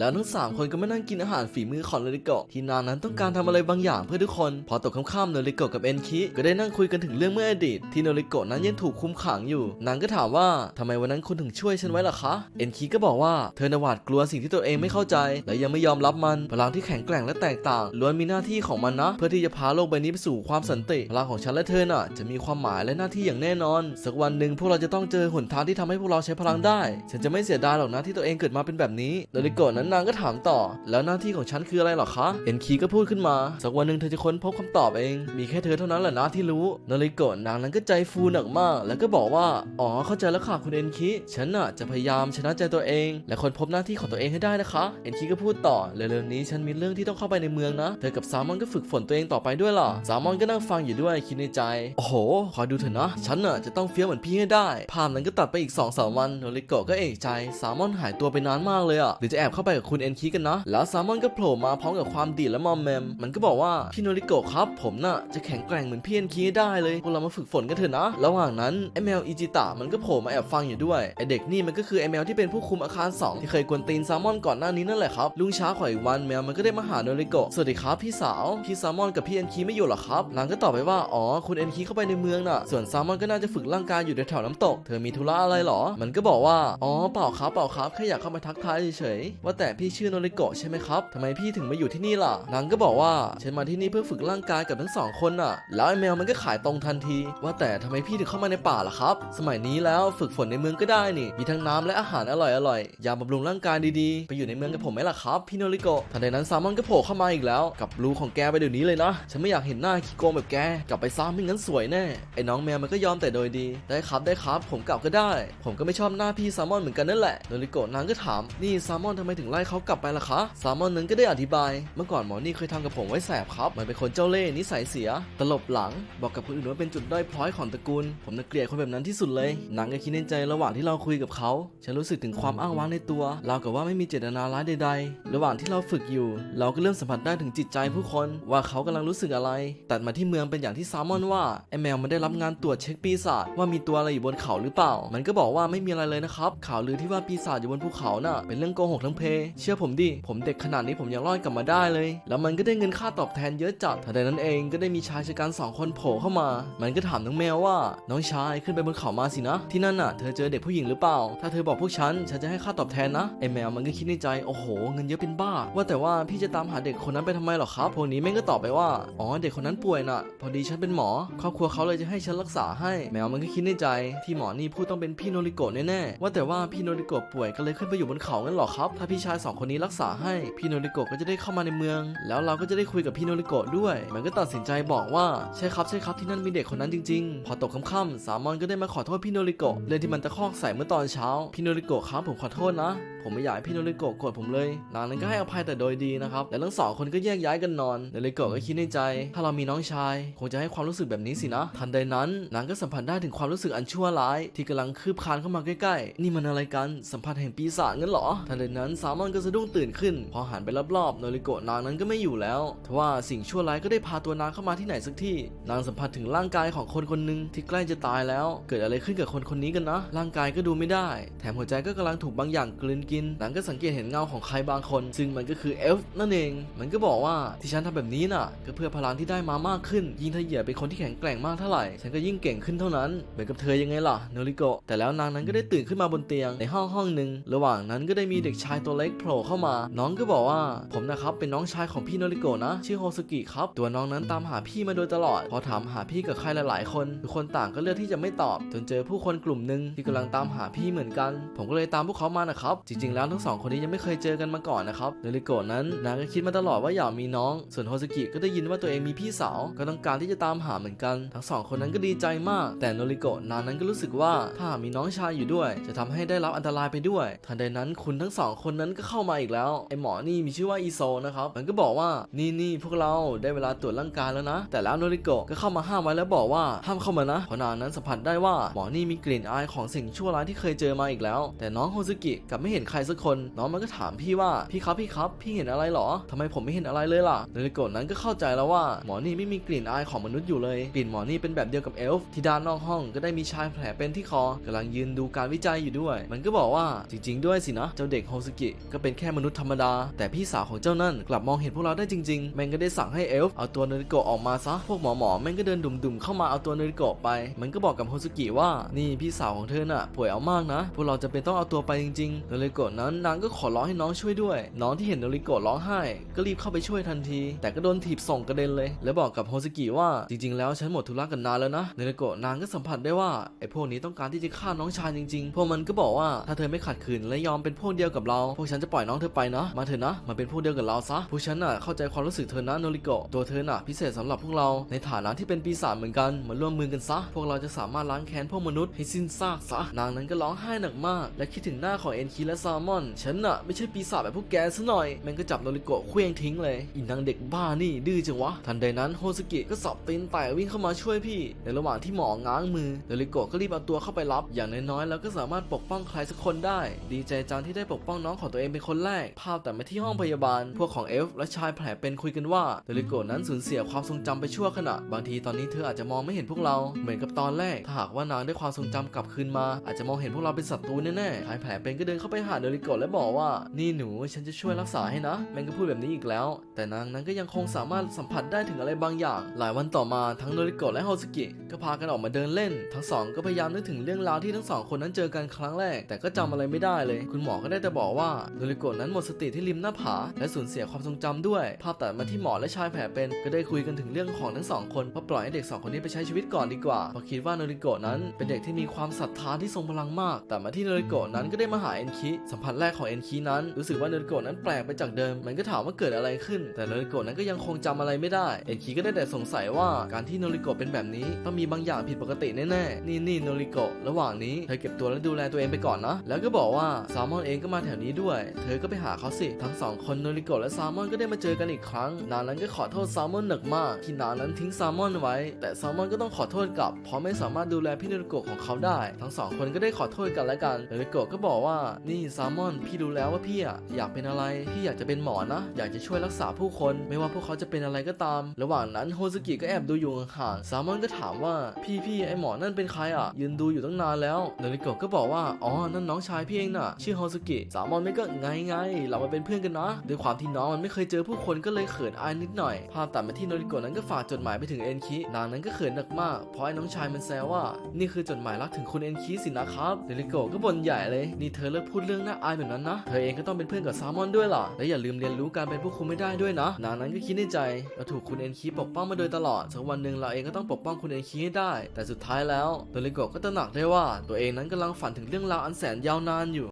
แล้วทั้งสามคนก็มานั่งกินอาหารฝีมือของโนริโกะที่นางนั้นต้องการทำอะไรบางอย่างเพื่อทุกคน พอตกค่ำๆโนริโกะกับเอนคิก็ได้นั่งคุยกันถึงเรื่องเมื่ออดีต ที่โนริโกะนั้นยังถูกคุมขังอยู่ นางก็ถามว่าทำไมวันนั้นคุณถึงช่วยฉันไว้ล่ะคะ เอนคิก็บอกว่าเธอนหวาดกลัวสิ่งที่ตัวเองไม่เข้าใจ และยังไม่ยอมรับมันพลังที่แข็งแกร่งและแตกต่างล้วนมีหน้าที่ของมันนะ เพื่อที่จะพาโลกใบนี้ไปสู่ความสันติพลังของฉันและเธอน่ะ จะมีความหมายและหน้าที่อย่างแน่นอน สักวันหนึ่งพวกเราจะต้องเจอหนทางที่ทำให้พวกเราใช้พลังได้ ฉันจะไม่เสียดายหรอกนะที่ตัวเองเกิดมาเป็นแบบนี้โนริโกะนั้นนางก็ถามต่อ แล้วหน้าที่ของฉันคืออะไรหรอคะเอ็นคีก็พูดขึ้นมา สักวันหนึ่งเธอจะค้นพบคำตอบเอง มีแค่เธอเท่านั้นแหละนะที่รู้โนริโกะนางนั้นก็ใจฟูหนักมาก แล้วก็บอกว่า อ๋อเข้าใจแล้วค่ะคุณเอ็นคีฉันน่ะจะพยายามชนะใจตัวเอง และค้นพบหน้าที่ของตัวเองให้ได้นะคะ เอ็นคีก็พูดต่อเร็วๆนี้ฉันมีเรื่องที่ต้องเข้าไปในเมืองนะ เธอกับซามอนก็ฝึกฝนตัวเองต่อไปด้วยล่ะซามอนก็นั่งฟังอยู่ด้วยคิดในใจ โอ้โหคอยดูเถอะนะ ฉันน่ะจะต้องเฟี้ยวเหมือนพี่ให้ได้ ภาพนั้นก็ตัดไปอีก2อสวันโนริโกะก็เอกใจ ซามอนหายตัวไปนานมากเลยอะหรือจะแอบเข้าไปกับคุณเอ็นคีกันนะแล้วซามอนก็โผล่มาพร้อมกับความดีและมอมแมมมันก็บอกว่าพี่โนริโกะครับผมน่ะจะแข็งแกร่งเหมือนพี่เอ็นคีได้เลยพวกเรามาฝึกฝนกันเถอะนะระหว่างนั้นไอแมวอิจิตะมันก็โผล่มาแอบฟังอยู่ด้วยไอเด็กนี่มันก็คือไอแมวที่เป็นผู้คุมอาคารสองที่เคยกวนตีนแซลมอนก่อนหน้านี้นั่นแหละครับลุงช้าขออีกวันแมวมันก็ได้มาหาโนริโกะสวัสดีครับพี่สาวพี่แซลมอนกับพี่เอ็นคีไม่อยู่หรอครับนางก็ตอบไปว่าอ๋อคุณเอ็นคีเข้าไปในเมืองน่ะส่วนแซลมอนก็น่าจะฝึกร่างกายอยู่แถวน้ำตก เธอมีธุระอะไรหรอ มันก็บอกว่า อ๋อ เปล่าครับ เปล่าครับ แค่อยากเข้ามาทักทายเฉยๆ ว่าแต่พี่ชื่อโนริโกะใช่ไหมครับทำไมพี่ถึงมาอยู่ที่นี่ล่ะนางก็บอกว่าฉันมาที่นี่เพื่อฝึกร่างกายกับทั้งสองคนน่ะ แล้วไอ้แมวมันก็ขายตรงทันที ว่าแต่ทำไมพี่ถึงเข้ามาในป่าล่ะครับ สมัยนี้แล้วฝึกฝนในเมืองก็ได้นี่ มีทั้งน้ำและอาหารอร่อยๆยาบำรุงร่างกายดีๆ ไปอยู่ในเมืองกับผมไหมล่ะครับพี่โนริโกะทันใดนั้นซลมอนก็โผล่เข้ามาอีกแล้ว กับรูของแกไปเดี๋ยวนี้เลยนะ ฉันไม่อยากเห็นหน้าขี้โกงแบบแก กลับไปซ้ำไม่งั้นสวยแน่ ไอ้น้องแมวมันก็ยอมแต่โดยดี ได้ครับได้ครับ ผมกลับก็ได้ ผมก็ไม่ชอบหน้าพี่ซลมอนเหมือนกันนั่นแหละ โนริโกะนางก็ถาม นี่ซลมอนทำไมถึงไล่เขากลับไปล่ะคะแซลมอนนั้นก็ได้อธิบาย เมื่อก่อนหมอนี่เคยทำกับผมไว้แสบครับ มันเป็นคนเจ้าเล่ห์นิสัยเสีย ตลบหลัง บอกกับคนอื่นว่าเป็นจุดด้อยพร้อยของตระกูล ผมน่ะเกลียดคนแบบนั้นที่สุดเลยนางก็คิดในใจระหว่างที่เราคุยกับเขา ฉันรู้สึกถึงความอ้างว้างในตัว เรากับว่าไม่มีเจตนาร้ายใด ๆ ระหว่างที่เราฝึกอยู่ เราก็เริ่มสัมผัสได้ถึงจิตใจผู้คน ว่าเขากำลังรู้สึกอะไร ตัดมาที่เมืองเป็นอย่างที่ซลมอนว่าไอแมวมันได้รับงานตรวจเช็คปีศาจว่ามีตัวอะไรอยู่บนเขาหรือเปล่า มันก็บอกว่าไม่มีอะไรเลยนะครับข่าวลือที่ว่าปีศาจอยู่บนภูเขาน่ะเป็นเรื่องโกหกทั้งเพเชื่อผมดิ ผมเด็กขนาดนี้ผมยังรอดกลับมาได้เลย แล้วมันก็ได้เงินค่าตอบแทนเยอะจัดทันใดนั้นเองก็ได้มีชายชะกันสองคนโผล่เข้ามา มันก็ถามน้องแมวว่า น้องชายขึ้นไปบนเขามาสินะ ที่นั่นน่ะเธอเจอเด็กผู้หญิงหรือเปล่า ถ้าเธอบอกพวกฉันฉันจะให้ค่าตอบแทนนะไอแมวมันก็คิดในใจโอ้โห เงินเยอะเป็นบ้า ว่าแต่ว่าพี่จะตามหาเด็กคนนั้นไปทำไมหรอครับพวกนี้แม่งก็ตอบไปว่าอ๋อเด็กคนนั้นป่วยน่ะ พอดีฉันเป็นหมอ ครอบครัวเขาเลยจะให้ฉันรักษาให้ แมวมันก็คิดในใจที่หมอนี่พูดต้องเป็นพี่โนริโกะแน่ๆว่าแต่ว่าพี่โนริโกะป่วยก็เลยขึ้นไปอยู่บนเขางั้นหรอครับถ้าพี่ชายสองคนนี้รักษาให้พี่โนริโกะก็จะได้เข้ามาในเมือง แล้วเราก็จะได้คุยกับพี่โนริโกะด้วย มันก็ตัดสินใจบอกว่าใช่ครับใช่ครับที่นั่นมีเด็กคนนั้นจริง ๆ พอตกค่ำๆสามอนก็ได้มาขอโทษพี่โนริโกะเรื่องที่มันตะคอกใส่เมื่อตอนเช้าพี่โนริโกะครับผมขอโทษนะผมไม่อยากให้พี่โนริโกะโกรธผมเลยนางนั้นก็ให้อภัยแต่โดยดีนะครับและทั้งสองคนก็แยกย้ายกันนอนโนริโกะก็คิดในใจ ถ้าเรามีน้องชาย คงจะให้ความรู้สึกแบบนี้สินะ ทันใดนั้นนางก็สัมผัสได้ถึงความรู้สึกอันชั่วร้าย ที่กำลังคืบคลานเข้ามาใกล้ๆ นี่มันอะไรกันสัมผัสแห่งปีศาจงั้นเหรอทันใดนั้นสามอนก็สะดุ้งตื่นขึ้น พอหันไปรอบๆโนริโกะนางนั้นก็ไม่อยู่แล้วทว่าสิ่งชั่วร้ายก็ได้พาตัวนางเข้ามาที่ไหนสักที่ นางสัมผัสถึงร่างกายของคนคนหนึ่งที่ใกล้จะตายแล้ว เกิดอะไรขึ้นกับคนคนนี้กันนะ ร่างกายก็ดูไม่ได้ แถมหัวใจก็กำลังถูกบางอย่างกลืนกิน นางก็สังเกตเห็นเงาของใครบางคน ซึ่งมันก็คือเอลฟ์นั่นเอง มันก็บอกว่าที่ฉันทำแบบนี้น่ะ ก็เพื่อพลังที่ได้มามากขึ้น ยิ่งถ้าเหยื่อเป็นคนที่แข็งแกร่งมากเท่าไหร่ ฉันก็ยิ่งเก่งขึ้นเท่านั้น เหมือนกับเธอยังไงล่ะโนริโกะ แต่แล้วนางนั้นก็ได้ตื่นขึ้นมาบนเตียงในห้องห้องหนึ่ง ระหว่างนั้นก็ได้มีเด็กชายตัวเล็กโผล่เข้ามา น้องก็บอกว่า ผมนะครับเป็นน้องชายของพี่โนริโกะนะ ชื่อโฮสกิครับ ตัวน้องนั้นตามหาพี่มาโดยตลอด พอถามหาพี่กับใครหลาย ๆ คนทุกคนต่างก็เลือกที่จะไม่ตอบ จนเจอผู้คนกลุ่มหนึ่งที่กำลังตามหาพี่เหมือนกัน ผมก็เลยตามพวกเขามานะครับ จริง ๆ แล้วทั้งสองคนนี้ยังไม่เคยเจอกันมาก่อนนะครับโนริโกะนั้นนางก็คิดมาตลอดว่าอยากมีน้อง ส่วนโฮสกิก็ได้ยินว่าตัวเองมีพี่สาว ก็ต้องการที่จะตามหาเหมือนกัน ทั้งสองคนนั้นก็ดีใจมาก แต่โนริโกะนางนั้นก็รู้สึกว่าถ้ามีน้องชายอยู่ด้วย จะทำให้ได้รับอันตรายไปด้วย ทันใดนั้นคุณทั้งสองคนนั้นก็เข้ามาอีกแล้วไอหมอนี่มีชื่อว่าอีโซนะครับมันก็บอกว่านี่นี่พวกเราได้เวลาตรวจร่างกายแล้วนะ แต่แล้วโนริโกะก็เข้ามาห้ามไว้แล้วบอกว่าห้ามเข้ามานะเพราะนางนั้นสัมผัสได้ว่าหมอนี่มีกลิ่นอายของสิ่งชั่วร้ายที่เคยเจอมาอีกแล้ว แต่น้องโฮซุกิกลับไม่เห็นใครสักคน น้องมันก็ถามพี่ว่าพี่ครับพี่ครับ พี่เห็นอะไรหรอทำไมผมไม่เห็นอะไรเลยล่ะโนริโกะนั้นก็เข้าใจแล้วว่าหมอนี่ไม่มีกลิ่นอายของมนุษย์อยู่เลยกลิ่นหมอนี่เป็นแบบเดียวกับเอลฟ์ที่ด้านนอกห้องก็ได้มีชายแผลเป็นที่คอกำลังยืนดูการวิจัยอยู่ด้วย มันก็บอกว่าจริง ๆ ด้วยสินะเจ้าเด็กโฮซุกิก็เป็นแค่มนุษย์ธรรมดา แต่พี่สาวของเจ้านั่นกลับมองเห็นพวกเราได้จริงๆ แม่งก็ได้สั่งให้เอลฟ์เอาตัวโนริโกะออกมาซะ พวกหมอหมอๆแม่งก็เดินดุ่มๆเข้ามาเอาตัวโนริโกะไป มันก็บอกกับโฮซุกิว่า นี่พี่สาวของเธอน่ะ ป่วยเอามากนะ พวกเราจะเป็นต้องเอาตัวไปจริงๆโนริโกะนั้นนางก็ขอร้องให้น้องช่วยด้วย น้องที่เห็นโนริโกะร้องไห้ ก็รีบเข้าไปช่วยทันที แต่ก็โดนถีบส่งกระเด็นเลย แล้วบอกกับโฮซุกิว่า จริงๆ แล้วฉันหมดธุระกันนานแล้วนะโนริโกะนางก็สัมผัสได้ว่าไอ้พวกนี้ต้องการที่จะฆ่าน้องชายจริง ๆ พวกมันก็บอกว่าถ้าเธอไม่ขัดขืนและยอมเป็นพวกเดียวกับเราพวกฉันจะปล่อยน้องเธอไปนะมาเถอะนะมาเป็นพวกเดียวกับเราซะพวกฉันน่ะเข้าใจความรู้สึกเธอนะโนริโกะตัวเธอน่ะพิเศษสำหรับพวกเราในฐานะที่เป็นปีศาจเหมือนกันมาร่วมมือกันซะ พวกเราจะสามารถล้างแค้นพวกมนุษย์ให้สิ้นซากซะนางนั้นก็ร้องไห้หนักมาก และคิดถึงหน้าของเอ็นคีและซามอน ฉันน่ะไม่ใช่ปีศาจแบบพวกแกซะหน่อยมันก็จับโนริโกะเคว้งทิ้งเลยอีนางเด็กบ้านี่ดื้อจังวะทันใดนั้นโฮสกิก็สับตีนแตกวิ่งเข้ามาช่วยพี่ ในระหว่างที่หมอง้างมือโนริโกะก็รีบเอาตัวเข้าไปรับ อย่างน้อยๆแล้วก็สามารถปกป้องใครสักคนได้ ดีใจจังที่ได้ปกป้องน้องของตัวเองเป็นคนแรก ภาพแต่มาที่ห้องพยาบาล พวกของเอลฟ์และชายแผลเป็นคุยกันว่าโนริโกะนั้นสูญเสียความทรงจำไปชั่วขณะ บางทีตอนนี้เธออาจจะมองไม่เห็นพวกเรา เหมือนกับตอนแรก ถ้าหากว่านางได้ความทรงจำกลับคืนมา อาจจะมองเห็นพวกเราเป็นศัตรูแน่ๆชายแผลเป็นก็เดินเข้าไปหาโนริโกะและบอกว่า นี่หนูฉันจะช่วยรักษาให้นะ แมงก็พูดแบบนี้อีกแล้ว แต่นางนั้นก็ยังคงสามารถสัมผัสได้ถึงอะไรบางอย่าง หลายวันต่อมาทั้งโนริโกะและโฮสกิก็พากันออกมาเดินเล่น ทั้งสองก็พยายามนึกถึงเรื่องราวที่ทั้งสองคนนั้นเจอกันครั้งแรก แต่ก็จำอะไรไม่ได้เลย คุณหมอก็ได้แต่บอกว่าโนริโกะนั้นหมดสติที่ริมหน้าผา และสูญเสียความทรงจำด้วย ภาพตัดมาที่หมอและชายแผลเป็นก็ได้คุยกันถึงเรื่องของทั้งสองคนว่าปล่อยให้เด็กสองคนนี้ไปใช้ชีวิตก่อนดีกว่าเพราะคิดว่าโนริโกะนั้นเป็นเด็กที่มีความศรัทธาที่ทรงพลังมาก แต่มาที่โนริโกะนั้นก็ได้มาหาเอ็นคิสัมผัสแรกของเอ็นคินั้นรู้สึกว่าโนริโกะนั้นแปลกไปจากเดิม มันก็ถามว่าเกิดอะไรขึ้น แต่โนริโกะนั้นก็ยังคงจำอะไรไม่ได้เอ็นคิก็ได้แต่สงสัยว่าการที่โนริโกะเป็นแบบนี้ต้องมีบางอย่างผิดปกติแน่ๆนี่นี่โนริโกะระหว่างนี้เธอเก็บตัวและดูแลตัวเองไปก่อนนะแล้วก็บอกว่าซลมอนเองก็มาแถวนี้ด้วยเธอก็ไปหาเขาสิ ทั้งสองคนโนริโกะและซลมอนก็ได้มาเจอกันอีกครั้ง นางนั้นก็ขอโทษซลมอนหนักมาก ที่นางนั้นทิ้งซลมอนไว้ แต่ซลมอนก็ต้องขอโทษกลับ เพราะไม่สามารถดูแลพี่โนริโกะของเขาได้ ทั้งสองคนก็ได้ขอโทษกันและกันโนริโกะก็บอกว่า นี่ซลมอน พี่รู้แล้วว่าพี่อะอยากเป็นอะไร พี่อยากจะเป็นหมอนะ อยากจะช่วยรักษาผู้คน ไม่ว่าพวกเขาจะเป็นอะไรก็ตาม ระหว่างนั้นโฮซุกิก็แอบดูอยู่ห่างซลมอนก็ถามว่า พี่พี่ไอหมอนั่นเป็นใครอะยืนดูอยู่ตั้งนานแล้วโนริโกะก็บอกว่า อ๋อ นั่นน้องชายพี่เองน่ะ ชื่อโฮซุกิซลมอนไม่ก็ไงไงเรามาเป็นเพื่อนกันนะด้วยความที่น้องมันไม่เคยเจอผู้คนก็เลยเขินอายนิดหน่อย ภาพตัดมาที่โนริโกะนั้นก็ฝากจดหมายไปถึงเอ็นคินางนั้นก็เขินหนักมากเพราะไอ้น้องชายมันแซวว่า นี่คือจดหมายรักถึงคุณเอ็นคิสินะครับโนริโกะก็บ่นใหญ่เลย นี่เธอเลิกพูดเรื่องน่าอายแบบนั้นนะเธอเองก็ต้องเป็นเพื่อนกับซลมอนด้วยล่ะและอย่าลืมเรียนรู้การเป็นผู้คุมไม่ได้ด้วยนะนางนั้นก็คิดในใจเราถูกคุณเอ็นคิปกป้องมาโดยตลอดสักวันหนึ่งเราเองก็ต้องปกป้องคุณเอ็นคิให้ได้ แต่สุดท้ายแล้วโนริโกะก็ตระหนักได้ว่าตัวเองนั้นกำลังฝันถึงเรื่องราวอันแสนยาวนานอยู่